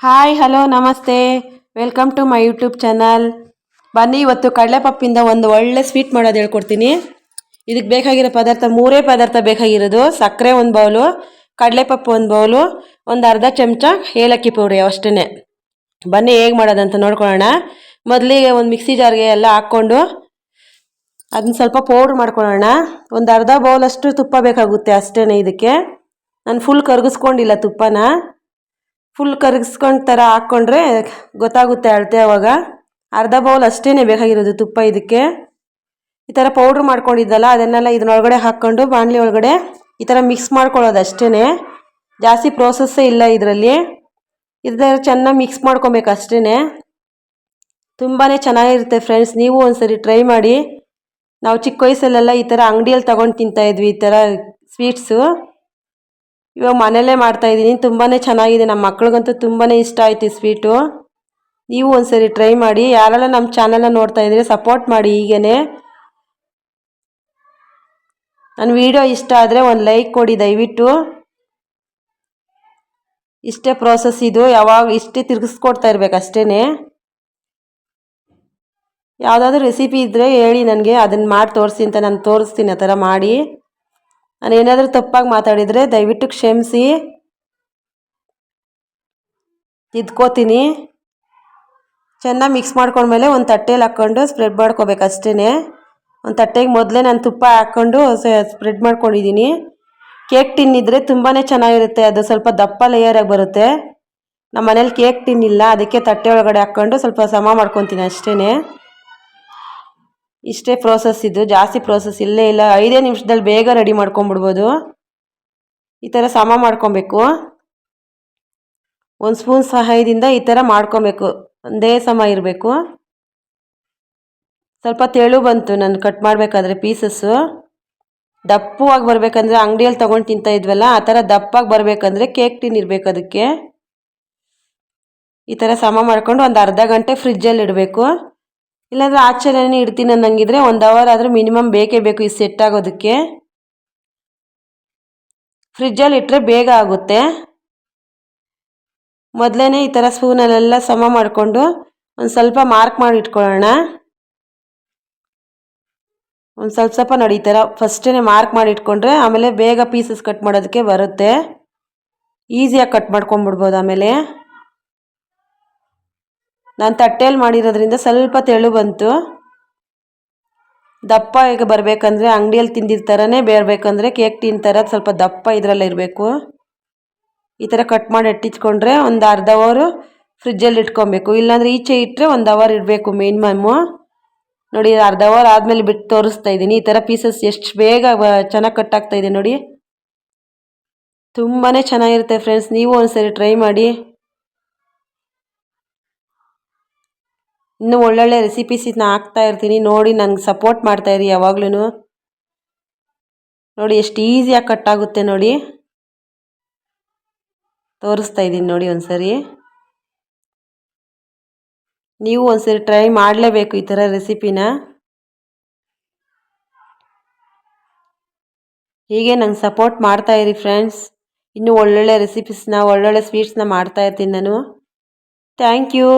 Hi, hello, ನಮಸ್ತೆ. Welcome to my YouTube channel ಬನ್ನಿ, ಇವತ್ತು ಕಡಲೆಪಪ್ಪಿಂದ ಒಂದು ಒಳ್ಳೆ ಸ್ವೀಟ್ ಮಾಡೋದು ಹೇಳ್ಕೊಡ್ತೀನಿ. ಇದಕ್ಕೆ ಬೇಕಾಗಿರೋ ಪದಾರ್ಥ, ಮೂರೇ ಪದಾರ್ಥ ಬೇಕಾಗಿರೋದು. ಸಕ್ಕರೆ ಒಂದು ಬೌಲು, ಕಡಲೆಪಪ್ಪು ಒಂದು ಬೌಲು, ಒಂದು ಅರ್ಧ ಚಮಚ ಏಲಕ್ಕಿ ಪೌಡಿ ಅಷ್ಟೇ ಬನ್ನಿ, ಹೇಗೆ ಮಾಡೋದಂತ ನೋಡ್ಕೊಳ್ಳೋಣ. ಮೊದಲಿಗೆ ಒಂದು ಮಿಕ್ಸಿ ಜಾರ್ಗೆ ಎಲ್ಲ ಹಾಕ್ಕೊಂಡು ಅದನ್ನ ಸ್ವಲ್ಪ ಪೌಡ್ರ್ ಮಾಡ್ಕೊಳ್ಳೋಣ. ಒಂದು ಅರ್ಧ ಬೌಲಷ್ಟು ತುಪ್ಪ ಬೇಕಾಗುತ್ತೆ ಅಷ್ಟೇ ಇದಕ್ಕೆ. ನಾನು ಫುಲ್ ಕರಗಿಸ್ಕೊಂಡಿಲ್ಲ ತುಪ್ಪನ. ಫುಲ್ ಕರಗಿಸ್ಕೊಂಡು ಥರ ಹಾಕ್ಕೊಂಡ್ರೆ ಗೊತ್ತಾಗುತ್ತೆ ಅಳತೆ ಅವಾಗ. ಅರ್ಧ ಬೌಲ್ ಅಷ್ಟೇ ಬೇಕಾಗಿರೋದು ತುಪ್ಪ ಇದಕ್ಕೆ. ಈ ಥರ ಪೌಡ್ರ್ ಮಾಡ್ಕೊಂಡಿದ್ದಲ್ಲ, ಅದನ್ನೆಲ್ಲ ಇದನ್ನೊಳಗಡೆ ಹಾಕ್ಕೊಂಡು ಬಾಣಲಿ ಒಳಗಡೆ ಈ ಥರ ಮಿಕ್ಸ್ ಮಾಡ್ಕೊಳ್ಳೋದು ಅಷ್ಟೇ ಜಾಸ್ತಿ ಪ್ರೋಸೆಸ್ಸೇ ಇಲ್ಲ ಇದರಲ್ಲಿ. ಇದರ ಚೆನ್ನಾಗಿ ಮಿಕ್ಸ್ ಮಾಡ್ಕೊಬೇಕು ಅಷ್ಟೇ ತುಂಬಾ ಚೆನ್ನಾಗಿರುತ್ತೆ ಫ್ರೆಂಡ್ಸ್ ನೀವು ಒಂದ್ಸರಿ ಟ್ರೈ ಮಾಡಿ. ನಾವು ಚಿಕ್ಕ ವಯಸ್ಸಲ್ಲೆಲ್ಲ ಈ ಥರ ಅಂಗಡಿಯಲ್ಲಿ ತೊಗೊಂಡು ತಿಂತಾಯಿದ್ವಿ ಈ ಥರ ಸ್ವೀಟ್ಸು ಇವಾಗ ಮನೆಯಲ್ಲೇ ಮಾಡ್ತಾಯಿದ್ದೀನಿ ತುಂಬಾ ಚೆನ್ನಾಗಿದೆ. ನಮ್ಮ ಮಕ್ಳಿಗಂತೂ ತುಂಬಾ ಇಷ್ಟ ಆಯ್ತು ಸ್ವೀಟು. ನೀವು ಒಂದ್ಸರಿ ಟ್ರೈ ಮಾಡಿ. ಯಾರೆಲ್ಲ ನಮ್ಮ ಚಾನಲ್ನ ನೋಡ್ತಾ ಇದ್ದೀರಿ, ಸಪೋರ್ಟ್ ಮಾಡಿ ಹೀಗೇನೆ ನನ್ನ ವಿಡಿಯೋ ಇಷ್ಟ ಆದರೆ ಒಂದು ಲೈಕ್ ಕೊಡಿ ದಯವಿಟ್ಟು. ಇಷ್ಟೇ ಪ್ರೋಸೆಸ್ ಇದು. ಯಾವಾಗ ಇಷ್ಟೇ ತಿರ್ಗಿಸ್ಕೊಡ್ತಾ ಇರ್ಬೇಕು ಅಷ್ಟೇ ಯಾವುದಾದ್ರೂ ರೆಸಿಪಿ ಇದ್ದರೆ ಹೇಳಿ ನನಗೆ. ಅದನ್ನು ಮಾಡಿ ತೋರಿಸಿ ಅಂತ ನಾನು ತೋರಿಸ್ತೀನಿ, ಆ ಥರ ಮಾಡಿ. ನಾನು ಏನಾದರೂ ತಪ್ಪಾಗಿ ಮಾತಾಡಿದರೆ ದಯವಿಟ್ಟು ಕ್ಷಮಿಸಿ. ತಿದ್ಕೋತೀನಿ ಚೆನ್ನಾಗಿ ಮಿಕ್ಸ್ ಮಾಡ್ಕೊಂಡ್ಮೇಲೆ ಒಂದು ತಟ್ಟೆಯಲ್ಲಿ ಹಾಕ್ಕೊಂಡು ಸ್ಪ್ರೆಡ್ ಮಾಡ್ಕೋಬೇಕು ಅಷ್ಟೇ ಒಂದು ತಟ್ಟೆಗೆ ಮೊದಲೇ ನಾನು ತುಪ್ಪ ಹಾಕ್ಕೊಂಡು ಸ್ಪ್ರೆಡ್ ಮಾಡ್ಕೊಂಡಿದ್ದೀನಿ ಕೇಕ್ ತಿನ್ನಿದ್ರೆ ತುಂಬಾ ಚೆನ್ನಾಗಿರುತ್ತೆ. ಅದು ಸ್ವಲ್ಪ ದಪ್ಪ ಲೇಯರಾಗಿ ಬರುತ್ತೆ. ನಮ್ಮ ಮನೇಲಿ ಕೇಕ್ ತಿನ್ನಿಲ್ಲ ಅದಕ್ಕೆ ತಟ್ಟೆ ಒಳಗಡೆ ಹಾಕ್ಕೊಂಡು ಸ್ವಲ್ಪ ಸಮ ಮಾಡ್ಕೊತೀನಿ ಅಷ್ಟೇ ಇಷ್ಟೇ ಪ್ರೋಸೆಸ್ ಇದು, ಜಾಸ್ತಿ ಪ್ರೋಸೆಸ್ ಇಲ್ಲೇ ಇಲ್ಲ. ಐದೇ ನಿಮಿಷದಲ್ಲಿ ಬೇಗ ರೆಡಿ ಮಾಡ್ಕೊಂಬಿಡ್ಬೋದು ಈ ಥರ ಸಮ ಮಾಡ್ಕೊಬೇಕು. ಒಂದು ಸ್ಪೂನ್ ಸಹಾಯದಿಂದ ಈ ಥರ ಮಾಡ್ಕೊಬೇಕು. ಒಂದೇ ಸಮ ಇರಬೇಕು. ಸ್ವಲ್ಪ ತೆಳು ಬಂತು ನಾನು ಕಟ್ ಮಾಡಬೇಕಾದ್ರೆ ಪೀಸಸ್ಸು ದಪ್ಪವಾಗಿ ಬರಬೇಕಂದ್ರೆ ಅಂಗಡಿಯಲ್ಲಿ ತೊಗೊಂಡು ತಿಂತಾ ಇದ್ವಲ್ಲ, ಆ ಥರ ದಪ್ಪಾಗಿ ಬರಬೇಕಂದ್ರೆ ಕೇಕ್ ಟಿನ್ ಇರಬೇಕು ಅದಕ್ಕೆ. ಈ ಥರ ಸಮ ಮಾಡ್ಕೊಂಡು ಒಂದು ಅರ್ಧ ಗಂಟೆ ಫ್ರಿಜ್ಜಲ್ಲಿ ಇಡಬೇಕು. ಇಲ್ಲಾಂದರೆ ಆಚೆನೇ ಇಡ್ತೀನಿ ಅನ್ನಂಗಿದ್ರೆ ಒಂದು ಅವರ್ ಆದರೂ ಮಿನಿಮಮ್ ಬೇಕೇ ಬೇಕು ಈ ಸೆಟ್ ಆಗೋದಕ್ಕೆ. ಫ್ರಿಜ್ಜಲ್ಲಿ ಇಟ್ಟರೆ ಬೇಗ ಆಗುತ್ತೆ. ಮೊದಲೇ ಈ ಥರ ಸ್ಪೂನಲ್ಲೆಲ್ಲ ಸಮ ಮಾಡಿಕೊಂಡು ಒಂದು ಸ್ವಲ್ಪ ಮಾರ್ಕ್ ಮಾಡಿ ಇಟ್ಕೊಳ್ಳೋಣ. ಒಂದು ಸ್ವಲ್ಪ ಸ್ವಲ್ಪ ನೋಡಿ ಈ ಥರ ಫಸ್ಟೇ ಮಾರ್ಕ್ ಮಾಡಿ ಇಟ್ಕೊಂಡ್ರೆ ಆಮೇಲೆ ಬೇಗ ಪೀಸಸ್ ಕಟ್ ಮಾಡೋದಕ್ಕೆ ಬರುತ್ತೆ. ಈಸಿಯಾಗಿ ಕಟ್ ಮಾಡ್ಕೊಂಬಿಡ್ಬೋದು ಆಮೇಲೆ. ನಾನು ತಟ್ಟೆಯಲ್ಲಿ ಮಾಡಿರೋದ್ರಿಂದ ಸ್ವಲ್ಪ ತೆಳು ಬಂತು. ದಪ್ಪ ಈಗ ಬರಬೇಕಂದ್ರೆ ಅಂಗಡಿಯಲ್ಲಿ ತಿಂದಿದ್ದ ಥರನೇ ಬೇರಬೇಕಂದ್ರೆ ಕೇಕ್ ಟೀನ್ ಥರ ಸ್ವಲ್ಪ ದಪ್ಪ ಇದರಲ್ಲಿ ಇರಬೇಕು. ಈ ಥರ ಕಟ್ ಮಾಡಿ ಇಟ್ಟಿಚ್ಕೊಂಡ್ರೆ ಒಂದು ಅರ್ಧ ಅವರು ಫ್ರಿಜ್ಜಲ್ಲಿ ಇಟ್ಕೊಬೇಕು. ಇಲ್ಲಾಂದರೆ ಈಚೆ ಇಟ್ಟರೆ ಒಂದು ಅವರ್ ಇಡಬೇಕು ಮಿನಿಮಮ್ಮು ನೋಡಿ, ಅರ್ಧ ಅವರ್ ಆದಮೇಲೆ ಬಿಟ್ಟು ತೋರಿಸ್ತಾ ಇದ್ದೀನಿ. ಈ ಥರ ಪೀಸಸ್ ಎಷ್ಟು ಬೇಗ ಚೆನ್ನಾಗಿ ಕಟ್ ಆಗ್ತಾ ಇದೆ ನೋಡಿ. ತುಂಬಾ ಚೆನ್ನಾಗಿರುತ್ತೆ ಫ್ರೆಂಡ್ಸ್, ನೀವು ಒಂದ್ಸರಿ ಟ್ರೈ ಮಾಡಿ. ಇನ್ನೂ ಒಳ್ಳೊಳ್ಳೆ ರೆಸಿಪೀಸನ್ನ ಹಾಕ್ತಾ ಇರ್ತೀನಿ. ನೋಡಿ ನನಗೆ ಸಪೋರ್ಟ್ ಮಾಡ್ತಾಯಿರಿ ಯಾವಾಗ್ಲೂ ನೋಡಿ ಎಷ್ಟು ಈಸಿಯಾಗಿ ಕಟ್ ಆಗುತ್ತೆ ನೋಡಿ. ತೋರಿಸ್ತಾ ಇದ್ದೀನಿ ನೋಡಿ ಒಂದ್ಸರಿ. ನೀವು ಒಂದ್ಸರಿ ಟ್ರೈ ಮಾಡಲೇಬೇಕು ಈ ಥರ ರೆಸಿಪಿನ ಹೀಗೆ ನಂಗೆ ಸಪೋರ್ಟ್ ಮಾಡ್ತಾ ಇರಿ ಫ್ರೆಂಡ್ಸ್ ಇನ್ನೂ ಒಳ್ಳೊಳ್ಳೆ ರೆಸಿಪೀಸ್ನ ಒಳ್ಳೊಳ್ಳೆ ಸ್ವೀಟ್ಸ್ನ ಮಾಡ್ತಾ ಇರ್ತೀನಿ ನಾನು. Thank you